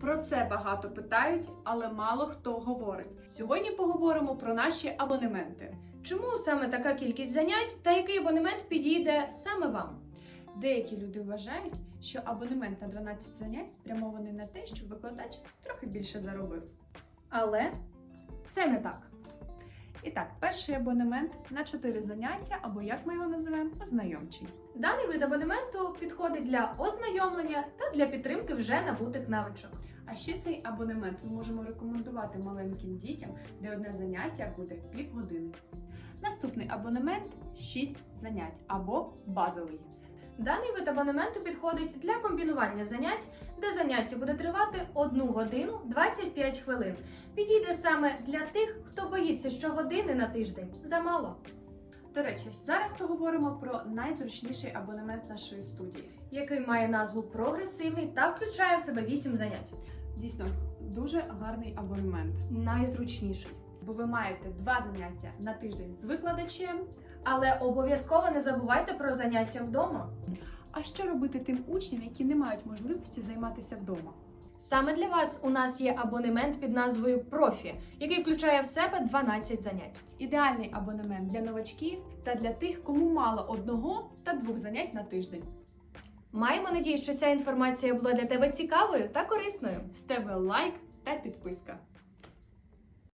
Про це багато питають, але мало хто говорить. Сьогодні поговоримо про наші абонементи. Чому саме така кількість занять та який абонемент підійде саме вам? Деякі люди вважають, що абонемент на 12 занять спрямований на те, щоб викладач трохи більше заробив. Але це не так. І так, перший абонемент на 4 заняття, або як ми його називаємо, ознайомчий. Даний вид абонементу підходить для ознайомлення та для підтримки вже набутих навичок. А ще цей абонемент ми можемо рекомендувати маленьким дітям, де одне заняття буде півгодини. Наступний абонемент 6 занять або базовий. Даний вид абонементу підходить для комбінування занять, де заняття буде тривати 1 годину 25 хвилин. Підійде саме для тих, хто боїться, що години на тиждень замало. До речі, зараз поговоримо про найзручніший абонемент нашої студії. який має назву прогресивний та включає в себе 8 занять. Дійсно, дуже гарний абонемент, найзручніший. Бо ви маєте два заняття на тиждень з викладачем. Але обов'язково не забувайте про заняття вдома. А що робити тим учням, які не мають можливості займатися вдома? Саме для вас у нас є абонемент під назвою Профі, який включає в себе 12 занять. Ідеальний абонемент для новачків та для тих, кому мало одного та двох занять на тиждень. Маємо надію, що ця інформація була для тебе цікавою та корисною. З тебе лайк та підписка.